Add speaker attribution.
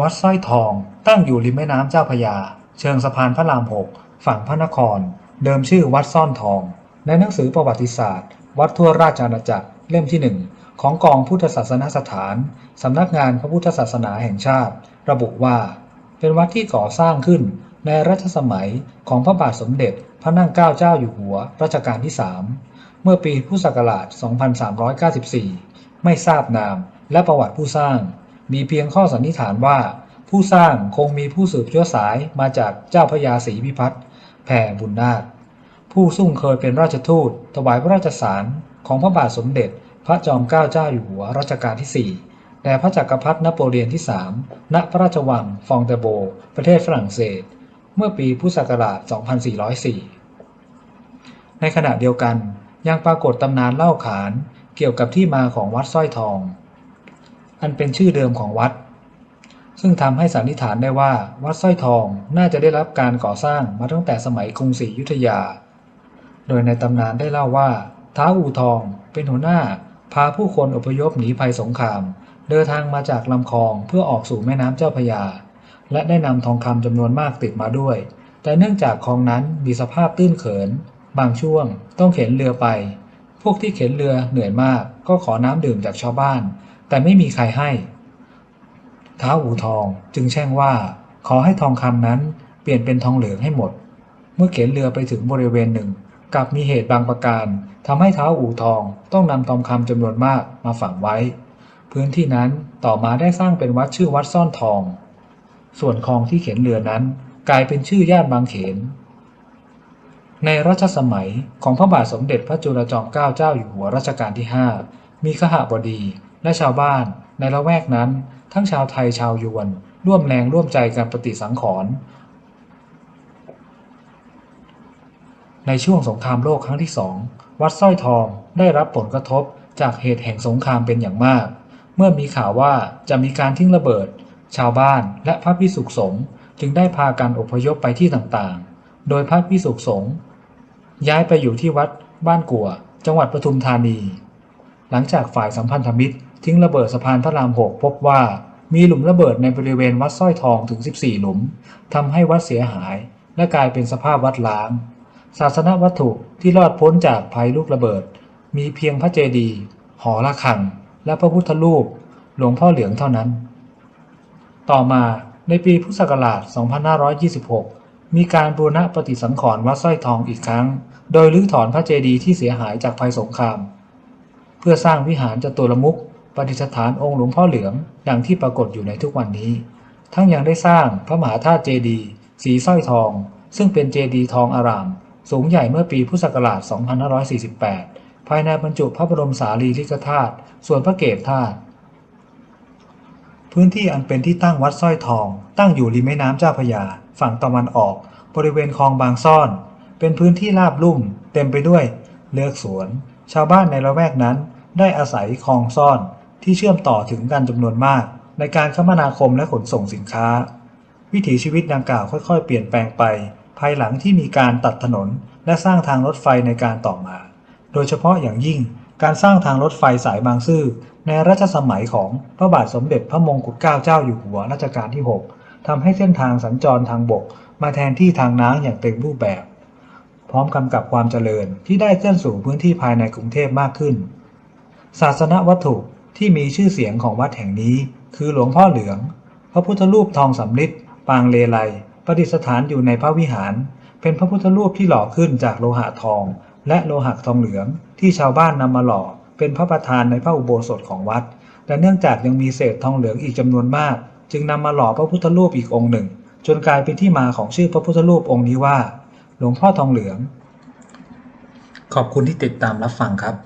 Speaker 1: วัดสร้อยทอง ตั้งอยู่ริมแม่น้ำเจ้าพระยา เชิงสะพานพระรามหก ฝั่งพระนคร เดิมชื่อวัดซ่อนทอง ในหนังสือประวัติศาสตร์ วัดทั่วราชอาณาจักร เล่มที่หนึ่ง ของกองพุทธศาสนสถาน สำนักงานพระพุทธศาสนาแห่งชาติ ระบุว่า เป็นวัดที่ก่อสร้างขึ้นในรัชสมัยของพระบาทสมเด็จพระนั่งเกล้าเจ้าอยู่หัวรัชกาลที่3เมื่อปีพุทธศักราช 2394 ไม่ทราบนามและประวัติผู้สร้าง มีเพียงข้อสันนิษฐานว่า ผู้สร้างคงมีผู้สืบเชื้อสายมาจากเจ้าพระยาศรีพิพัฒน์แผ่บุญนาถผู้ซุ่งเคยเป็นราชทูต ถวายพระราชสารของพระบาทสมเด็จ พระจอมเกล้าเจ้าอยู่หัวรัชกาลที่4แด่พระจักรพรรดินโปเลียนที่3ณพระราชวังฟองเตโบ ประเทศฝรั่งเศส เมื่อปีพุทธศักราช 2404 ในขณะเดียวกันยังปรากฏตำนานเล่าขานเกี่ยวกับที่มาของวัดสร้อยทอง อันเป็นชื่อเดิมของวัด ซึ่งทำให้สันนิษฐานได้ว่าวัดสร้อยทองน่าจะได้รับการก่อสร้างมาตั้งแต่สมัยกรุงศรีอยุธยา โดยในตำนานได้เล่าว่าท้าอู่ทองเป็นหัวหน้าพาผู้คนอพยพหนีภัยสงคราม เดินทางมาจากลำคลองเพื่อออกสู่แม่น้ำเจ้าพยา และได้นำทองคำจำนวนมากติดมาด้วย แต่เนื่องจากคลองนั้นมีสภาพตื้นเขิน บางช่วงต้องเข็นเรือไป พวกที่เข็นเรือเหนื่อยมากก็ขอน้ำดื่มจากชาวบ้าน แต่ไม่มีใครให้ ท้าวอูทองจึงแช่งว่าขอให้ทองคำนั้นเปลี่ยนเป็นทองเหลืองให้หมด เมื่อเข็นเรือไปถึงบริเวณหนึ่งกลับมีเหตุบางประการทำให้ท้าวอู่ทองต้องนำทองคำจำนวนมากมาฝังไว้ พื้นที่นั้นต่อมาได้สร้างเป็นวัดชื่อวัดซ่อนทอง ส่วนคลองที่เข็นเรือนั้น กลายเป็นชื่อย่านบางเขน ในรัชสมัยของพระบาทสมเด็จพระจุลจอมเกล้าเจ้าอยู่หัวรัชกาลที่ 5 มีขหบดี และชาวบ้านในละแวกนั้น ทั้งชาวไทยชาวยวน ร่วมแรงร่วมใจกันปฏิสังขรณ์ในช่วงสงครามโลกครั้งที่สองวัดสร้อยทองได้รับผลกระทบจากเหตุแห่งสงครามเป็นอย่างมาก เมื่อมีข่าวว่าจะมีการทิ้งระเบิด ชาวบ้านและพระพิสุขสงฆ์จึงได้พากันอพยพไปที่ต่างๆ โดยพระพิสุขสงฆ์ย้ายไปอยู่ที่วัดบ้านกัว จังหวัดปทุมธานี หลังจากฝ่ายสัมพันธมิตร ทิ้งระเบิดสะพานพระรามหกพบว่ามีหลุมระเบิดในบริเวณวัดสร้อยทองถึง 14 หลุมทำให้วัดเสียหาย และกลายเป็นสภาพวัดล้าง ศาสนวัตถุที่รอดพ้นจากภัยลูกระเบิด มีเพียงพระเจดีย์หอระฆัง และพระพุทธรูป หลวงพ่อเหลืองเท่านั้น ต่อมาในปีพุทธศักราช 2526 มีการบูรณะปฏิสังขรณ์วัดสร้อยทองอีกครั้ง โดยรื้อถอนพระเจดีย์ที่เสียหายจากภัยสงคราม เพื่อสร้างวิหารจตุรมุข ประดิษฐานองค์หลวงพ่อเหลืองดังที่ปรากฏอยู่ในทุกวันนี้ ทั้งยังได้สร้างพระมหาธาตุเจดีย์สีสร้อยทอง ซึ่งเป็นเจดีย์ทองอาราม สูงใหญ่เมื่อปีพุทธศักราช 2548 ภายในบรรจุพระบรมสารีริกธาตุส่วนพระเกศธาตุพื้นที่อันเป็นที่ตั้งวัดสร้อยทอง ตั้งอยู่ริมแม่น้ำเจ้าพยา ฝั่งตะวันออก บริเวณคลองบางซ่อน เป็นพื้นที่ราบลุ่ม เต็มไปด้วย เลือกสวน ชาวบ้านในละแวกนั้นได้อาศัยคลองซ่อน ที่เชื่อมต่อถึงกันจำนวนมาก ในการคมนาคมและขนส่งสินค้า วิถีชีวิตดังกล่าวค่อยๆ เปลี่ยนแปลงไป ภายหลังที่มีการตัดถนน และสร้างทางรถไฟในการต่อมา โดยเฉพาะอย่างยิ่งการสร้างทางรถไฟสายบางซื่อในรัชสมัยของพระบาทสมเด็จพระมงกุฎเกล้าเจ้าอยู่หัวรัชกาลที่ 6ทำให้เส้นทางสัญจรทางบก มาแทนที่ทางน้ำอย่างเต็มรูปแบบ พร้อมกำกับความเจริญที่ได้เส้นสู่พื้นที่ภายในกรุงเทพมากขึ้น ศาสนวัตถุ ที่มีชื่อเสียงของวัดแห่งนี้ คือหลวงพ่อเหลือง พระพุทธรูปทองสำริดปางเลไลประดิษฐานอยู่ในพระวิหาร เป็นพระพุทธรูปที่หล่อขึ้นจากโลหะทอง และโลหะทองเหลืองที่ชาวบ้านนำมาหล่อ เป็นพระประธานในพระอุโบสถของวัด แต่เนื่องจากยังมีเศษทองเหลืองอีกจำนวนมาก จึงนำมาหล่อพระพุทธรูปอีกองค์หนึ่ง จนกลายเป็นที่มาของชื่อพระพุทธรูปองค์นี้ว่า หลวงพ่อทองเหลือง ขอบคุณที่ติดตามรับฟังครับ